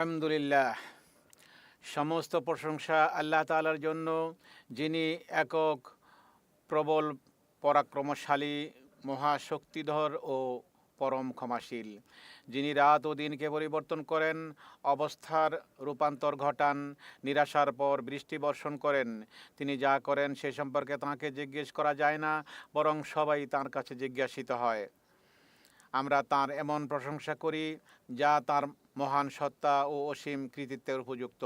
আলহামদুলিল্লাহ। সমস্ত প্রশংসা আল্লাহ তাআলার জন্য, যিনি একক, প্রবল, পরাক্রমশালী, মহাশক্তিধর ও পরম ক্ষমাশীল। যিনি রাত ও দিনকে পরিবর্তন করেন, অবস্থার রূপান্তর ঘটান, নিরাশার পর বৃষ্টি বর্ষণ করেন, তিনি যা করেন সে সম্পর্কে তাঁকে জিজ্ঞেস করা যায় না, বরং সবাই তাঁর কাছে জিজ্ঞাসিত হয়। আমরা তার এমন প্রশংসা করি যা তার মহান সত্তা ও অসীম কৃতিত্বের উপযুক্ত।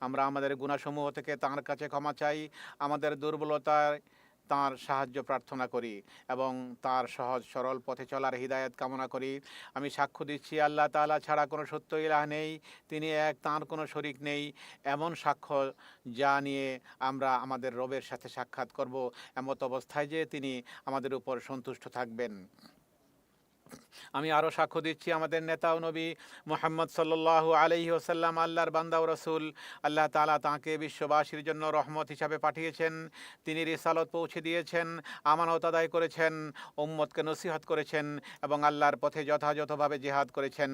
আমরা আমাদের গুণাসমূহ থেকে তার কাছে ক্ষমা চাই, আমাদের দুর্বলতায় তার সাহায্য প্রার্থনা করি এবং তার সহজ সরল পথে চলার হৃদায়ত কামনা করি। আমি সাক্ষ্য দিচ্ছি, আল্লাহ তাআলা ছাড়া কোনো সত্য ইলাহ নেই, তিনি এক, তাঁর কোনো শরিক নেই। এমন সাক্ষ্য যা নিয়ে আমরা আমাদের রবের সাথে সাক্ষাৎ করব। এমত অবস্থায় যে তিনি আমাদের উপর সন্তুষ্ট থাকবেন। আমি আরও সাক্ষ্য দিচ্ছি, আমাদের নেতা ও নবী মোহাম্মদ সাল্লাল্লাহু আলাইহি ওসাল্লাম আল্লাহর বান্দা ও রসুল, আল্লাহ তাআলা তাঁকে বিশ্ববাসীর জন্য রহমত হিসাবে পাঠিয়েছেন, তিনি রিসালত পৌঁছে দিয়েছেন, আমানত আদায় করেছেন, উম্মতকে নসিহত করেছেন এবং আল্লাহর পথে যথাযথভাবে জেহাদ করেছেন।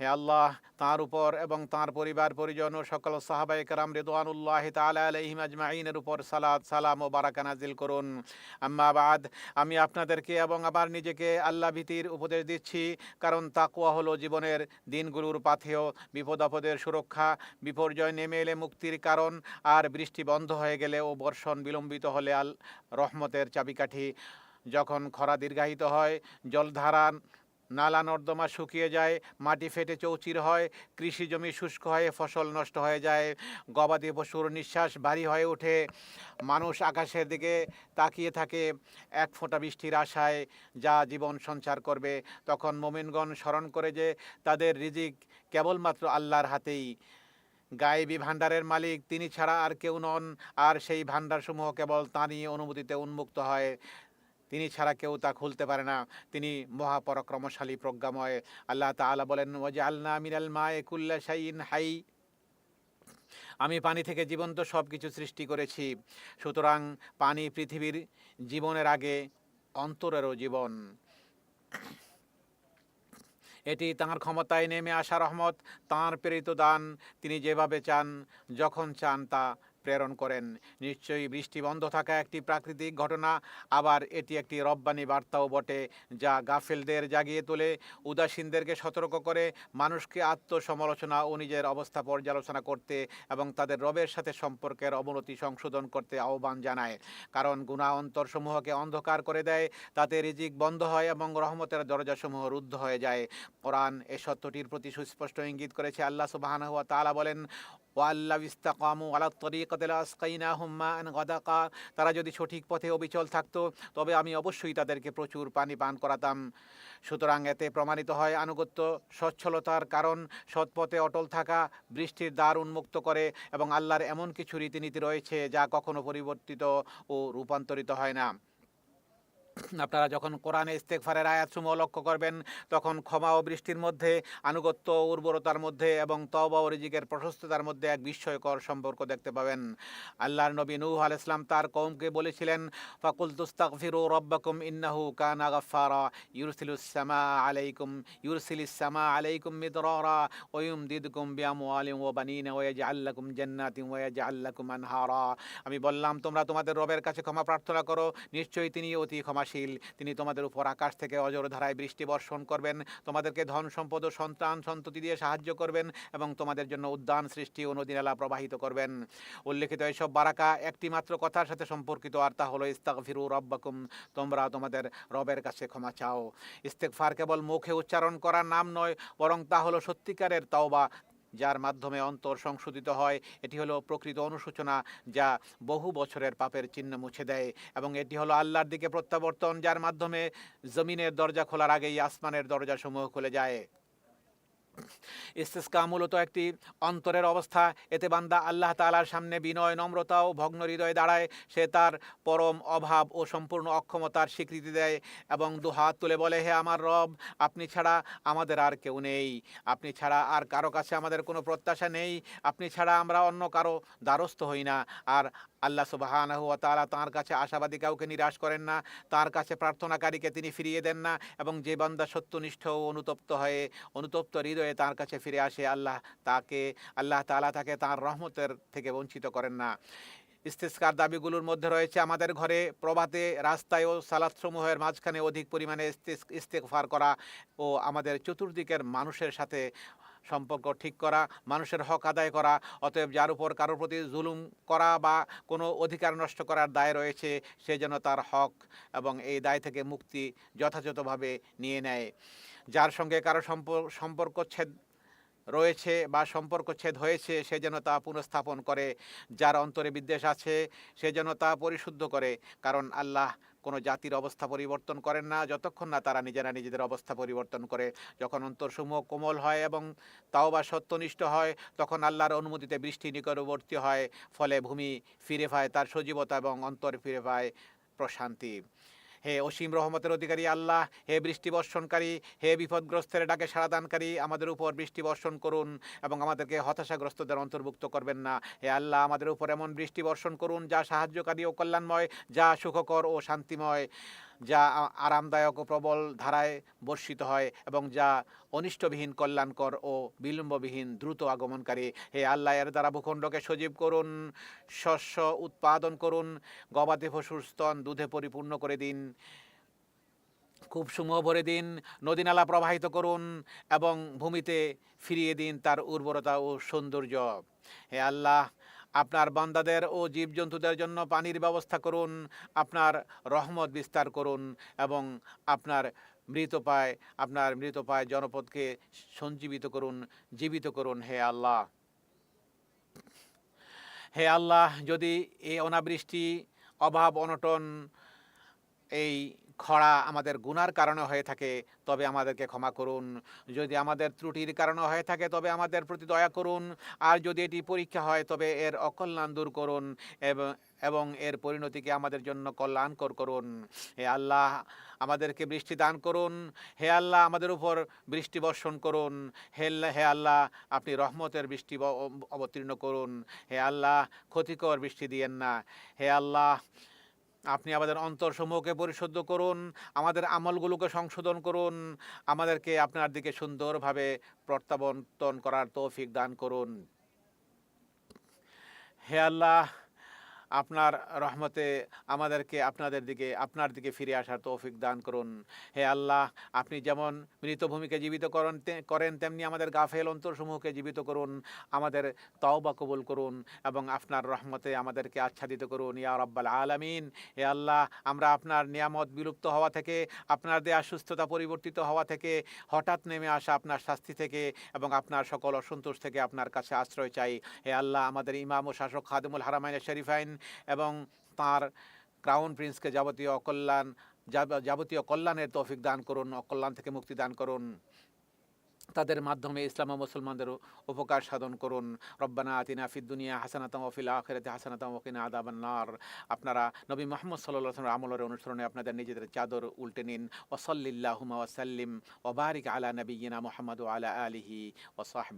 হে আল্লাহ, তাঁর উপর এবং তাঁর পরিবার, পরিজন ও সকল সাহাবাই কারাম রেদওয়ানুল্লাহ তাআলা আলাইহিম আজমাইনের উপর সালাত, সালাম ও বারাকা নাজিল করুন। আম্মাবাদ আমি আপনাদেরকে এবং আবার নিজেকে আল্লাহ ভীতির উপদেশ দিচ্ছি, কারণ তাকুয়া হলো জীবনের দিনগুলোর পাথেয় বিপদ আপদের সুরক্ষা, বিপর্যয় নেমে এলে মুক্তির কারণ, আর বৃষ্টি বন্ধ হয়ে গেলে ও বর্ষণ বিলম্বিত হলে আল রহমতের চাবিকাঠি। যখন খরা দীর্ঘায়িত হয় জলধারা নালা নর্দমা শুকিয়ে যায়, মাটি ফেটে চৌচির হয়, কৃষি জমি শুষ্ক হয়ে ফসল নষ্ট হয়ে যায়, গবাদি পশুর নিঃশ্বাস ভারী হয়ে ওঠে। মানুষ আকাশের দিকে তাকিয়ে থাকে, এক ফোঁটা বৃষ্টির আশায় যা জীবন সঞ্চার করবে। তখন মোমিনগণ স্মরণ করে যে তাদের রিজিক কেবলমাত্র আল্লাহর হাতেই। গায়েবী ভাণ্ডারের মালিক, তিনি ছাড়া আর কেউ নন, আর সেই ভাণ্ডারসমূহ কেবল তাঁরই অনুমতিতে উন্মুক্ত হয়। তিনি ছাড়া কেউ তা খুলতে পারে না। তিনি মহাপরাক্রমশালী প্রজ্ঞাময়। আল্লাহ তাআলা বলেন ওয়াজে আল্লাহ মিনাল মা একুল্লা শাইন হাই। আমি পানি থেকে জীবন্ত সব কিছু সৃষ্টি করেছি। সুতরাং পানি পৃথিবীর জীবনের আগে অন্তরেরও জীবন। এটি তাঁর ক্ষমতায় নেমে আসা রহমত তাঁর প্রেরিত দান তিনি যেভাবে চান, যখন চান তা প্রেরণ করেন। নিশ্চয়ই বৃষ্টি বন্ধ থাকা একটি প্রাকৃতিক ঘটনা, আবার এটি একটি রব্বানি বার্তাও বটে, যা গাফেলদের জাগিয়ে তোলে, উদাসীনদেরকে সতর্ক করে, মানুষকে আত্মসমালোচনা ও নিজের অবস্থা পর্যালোচনা করতে এবং তাদের রবের সাথে সম্পর্কের অবনতি সংশোধন করতে আহ্বান জানায়। কারণ গুণা অন্তরসমূহকে অন্ধকার করে দেয়, তাতে রিজিক বন্ধ হয় এবং রহমতের দরজাসমূহ রুদ্ধ হয়ে যায়। কোরআন এ সত্যটির প্রতি সুস্পষ্ট ইঙ্গিত করেছে আল্লাহ সুবাহানাহু ওয়া তাআলা বলেন ওয়াল্লাহ ইস্তাকামু আলা তরিকতিল আসকাইনাহুম মাআন গাদাকা। তারা যদি সঠিক পথে অবিচল থাকতো, তবে আমি অবশ্যই তাদেরকে প্রচুর পানি পান করাতাম। সুতরাং এতে প্রমাণিত হয় আনুগত্য, সচ্ছলতার কারণ সৎপথে অটল থাকা, বৃষ্টির দ্বার উন্মুক্ত করে এবং আল্লাহর এমন কিছু রীতিনীতি রয়েছে যা কখনো পরিবর্তিত ও রূপান্তরিত হয় না। আপনারা যখন কোরআনে ইস্তেকফারের আয়াতসমূহ লক্ষ্য করবেন, তখন ক্ষমা ও বৃষ্টির মধ্যে, আনুগত্য উর্বরতার মধ্যে এবং তবা ও রিজিকের প্রশস্ততার মধ্যে এক বিস্ময়কর সম্পর্ক দেখতে পাবেন। আল্লাহর নবী নূহ আল ইসলাম তার কৌমকে বলেছিলেন ফাকুল তুস্তাগফিরু রব্বাকুম ইন্নাহু কানা গাফফারা ইউরসিলুস সামা আলাইকুম ইউরসিলিস সামা আলাইকুম মিদরারা, ওয়া ইউমদিদকুম বিআমওয়ালিন ওয়া বানিনা ওয়া ইয়াজআল লাকুম জান্নাতিন ওয়া ইয়াজআল লাকুম আনহারা। আমি বললাম, তোমরা তোমাদের রবের কাছে ক্ষমা প্রার্থনা করো, নিশ্চয়ই তিনি অতি ক্ষমাশীল তিনি তোমাদের উপর আকাশ থেকে অজর ধারায় বৃষ্টি বর্ষণ করবেন। তোমাদেরকে ধন, সম্পদ ও সন্তান সন্ততি দিয়ে সাহায্য করবেন এবং তোমাদের জন্য উদ্যান সৃষ্টি ও নদীনালা প্রবাহিত করবেন। উল্লেখিত এসব বারাকা একটি মাত্র কথার সাথে সম্পর্কিত, আর তা হলো, ইস্তাগফিরু রব্বাকুম। তোমরা তোমাদের রবের কাছে ক্ষমা চাও। ইস্তেকফার কেবল মুখে উচ্চারণ করার নাম নয়, বরং তা হলো সত্যিকারের তাওবা। যার মাধ্যমে অন্তর সংশোধিত হয়। এটি হলো প্রকৃত অনুশোচনা যা বহু বছরের পাপের চিহ্ন মুছে দেয় এবং এটি হলো আল্লাহর দিকে প্রত্যাবর্তন, যার মাধ্যমে জমিনের দরজা খোলার আগেই আসমানের দরজা সমূহ খুলে যায়। ইস্তেস্কা মূলত একটি অন্তরের অবস্থা। এতে বান্দা আল্লাহ তালার সামনে বিনয় নম্রতা ও ভগ্ন হৃদয়ে দাঁড়ায়। সে তার পরম অভাব ও সম্পূর্ণ অক্ষমতার স্বীকৃতি দেয় এবং দুহাত তুলে বলে, হে আমার রব, আপনি ছাড়া আমাদের আর কেউ নেই। আপনি ছাড়া আর কারও কাছে আমাদের কোনো প্রত্যাশা নেই। আপনি ছাড়া আমরা অন্য কারও দ্বারস্থ হই না। আর আল্লাহ সুবাহানাহু তালা তাঁর কাছে আশাবাদী কাউকে নিরাশ করেন না, তার কাছে প্রার্থনাকারীকে তিনি ফিরিয়ে দেন না এবং যে বান্দা সত্যনিষ্ঠ অনুতপ্ত হয়ে, অনুতপ্ত হৃদয়ে তার কাছে ফিরে আসে, আল্লাহ তাকে, আল্লাহ তাআলা তাকে তার রহমতের থেকে বঞ্চিত করেন না। ইস্তেস্কার দাবিগুলোর মধ্যে রয়েছে, আমাদের ঘরে প্রভাতে রাস্তায় ও সালাদসমূহের মাঝখানে অধিক পরিমাণে ইস্তেগফার করা ও আমাদের চতুর্দিকের মানুষের সাথে সম্পর্ক ঠিক করা, মানুষের হক আদায় করা, অতএব যার উপর কারোর প্রতি জুলুম করা বা কোনো অধিকার নষ্ট করার দায় রয়েছে, সে যেন তার হক এবং এই দায় থেকে মুক্তি যথাযথভাবে নিয়ে নেয়। যার সঙ্গে কারও সম্পর্ক ছেদ রয়েছে বা সম্পর্ক ছেদ হয়েছে, সে যেন তা পুনঃস্থাপন করে। যার অন্তরে বিদ্বেষ আছে, সে যেন তা পরিশুদ্ধ করে। কারণ আল্লাহ কোনো জাতির অবস্থা পরিবর্তন করেন না, যতক্ষণ না তারা নিজেরা নিজেদের অবস্থা পরিবর্তন করে। যখন অন্তরসমূহ কোমল হয় এবং তাও বা সত্যনিষ্ঠ হয়, তখন আল্লাহর অনুমতিতে বৃষ্টি নিকটবর্তী হয়, ফলে ভূমি ফিরে পায় তার সজীবতা এবং অন্তর ফিরে পায় প্রশান্তি। হে অসীম রহমতের অধিকারী আল্লাহ, হে বৃষ্টি বর্ষণকারী, হে বিপদগ্রস্তের ডাকে সারাদানকারী আমাদের উপর বৃষ্টি বর্ষণ করুন এবং আমাদেরকে হতাশাগ্রস্তদের অন্তর্ভুক্ত করবেন না। হে আল্লাহ, আমাদের উপর এমন বৃষ্টি বর্ষণ করুন যা সাহায্যকারী ও কল্যাণময়, যা সুখকর ও শান্তিময়। যা আরামদায়ক ও প্রবল ধারায় বর্ষিত হয় এবং যা অনিষ্টবিহীন, কল্যাণকর ও বিলম্ববিহীন, দ্রুত আগমনকারী। হে আল্লাহ, এর দ্বারা ভূখণ্ডকে সজীব করুন, শস্য উৎপাদন করুন, গবাদি পশুর স্তন দুধে পরিপূর্ণ করে দিন, খুব সমূহ ভরে দিন, নদীনালা প্রবাহিত করুন এবং ভূমিতে ফিরিয়ে দিন তার উর্বরতা ও সৌন্দর্য। হে আল্লাহ আপনার বান্দাদের ও জীবজন্তুদের জন্য পানির ব্যবস্থা করুন, আপনার রহমত বিস্তার করুন এবং আপনার মৃতপায় আপনার মৃতপায় জনপদকে সঞ্জীবিত করুন, জীবিত করুন, হে আল্লাহ। হে আল্লাহ, যদি এই অনাবৃষ্টি, অভাব, অনটন, এই খরা আমাদের গুনার কারণে হয়ে থাকে, তবে আমাদেরকে ক্ষমা করুন। যদি আমাদের ত্রুটির কারণে হয়ে থাকে, তবে আমাদের প্রতি দয়া করুন। আর যদি এটি পরীক্ষা হয়, তবে এর অকল্যাণ দূর করুন এবং এবং এর পরিণতিকে আমাদের জন্য কল্যাণকর করুন। হে আল্লাহ, আমাদেরকে বৃষ্টি দান করুন। হে আল্লাহ, আমাদের উপর বৃষ্টি বর্ষণ করুন। হে হে আল্লাহ, আপনি রহমতের বৃষ্টি অবতীর্ণ করুন। হে আল্লাহ, ক্ষতিকর বৃষ্টি দিয়েন না। হে আল্লাহ আপনি আমাদের অন্তরসমূহকে পরিশুদ্ধ করুন, আমাদের আমলগুলোকে সংশোধন করুন, আমাদেরকে আপনার দিকে সুন্দরভাবে প্রত্যাবর্তন করার তৌফিক দান করুন। হে আল্লাহ আপনার রহমতে আমাদেরকে আপনাদের দিকে, আপনার দিকে ফিরে আসার তৌফিক দান করুন। হে আল্লাহ, আপনি যেমন মৃতভূমিকে জীবিত করেন করেন, তেমনি আমাদের গাফেল অন্তরসমূহকে জীবিত করুন, আমাদের তওবা কবুল করুন এবং আপনার রহমতে আমাদেরকে আচ্ছাদিত করুন। ইয়া রব্বাল আলামিন, হে আল্লাহ, আমরা আপনার নিয়ামত বিলুপ্ত হওয়া থেকে, আপনার দেয়া সুস্থতা পরিবর্তিত হওয়া থেকে, হঠাৎ নেমে আসা আপনার শাস্তি থেকে এবং আপনার সকল অসন্তোষ থেকে আপনার কাছে আশ্রয় চাই। হে আল্লাহ, আমাদের ইমাম ও শাসক খাদিমুল হারামাইন শরীফাইন এবং তার ক্রাউন প্রিন্সকে যাবতীয় অকল্যাণ যাবতীয় কল্যাণের তৌফিক দান করুন, অকল্যাণ থেকে মুক্তি দান করুন। তাদের মাধ্যমে ইসলাম ও মুসলমানদের উপকার সাধন করুন। রব্বানা আতিনা ফিদ দুনিয়া হাসানাতাম ওফিল আখিরাতে হাসানাতাম ওকিনা আদাবান নার। আপনারা নবী মোহাম্মদ আলাইহি আমলের অনুসরণে আপনাদের নিজেদের চাদর উল্টে নিন। ওসল্লিল্লাহুমা ওয়াসাল্লিম ওবারিক আলা নবিয়িনা মুহাম্মদ আলা আলিহি ওয়া সাহবিহি।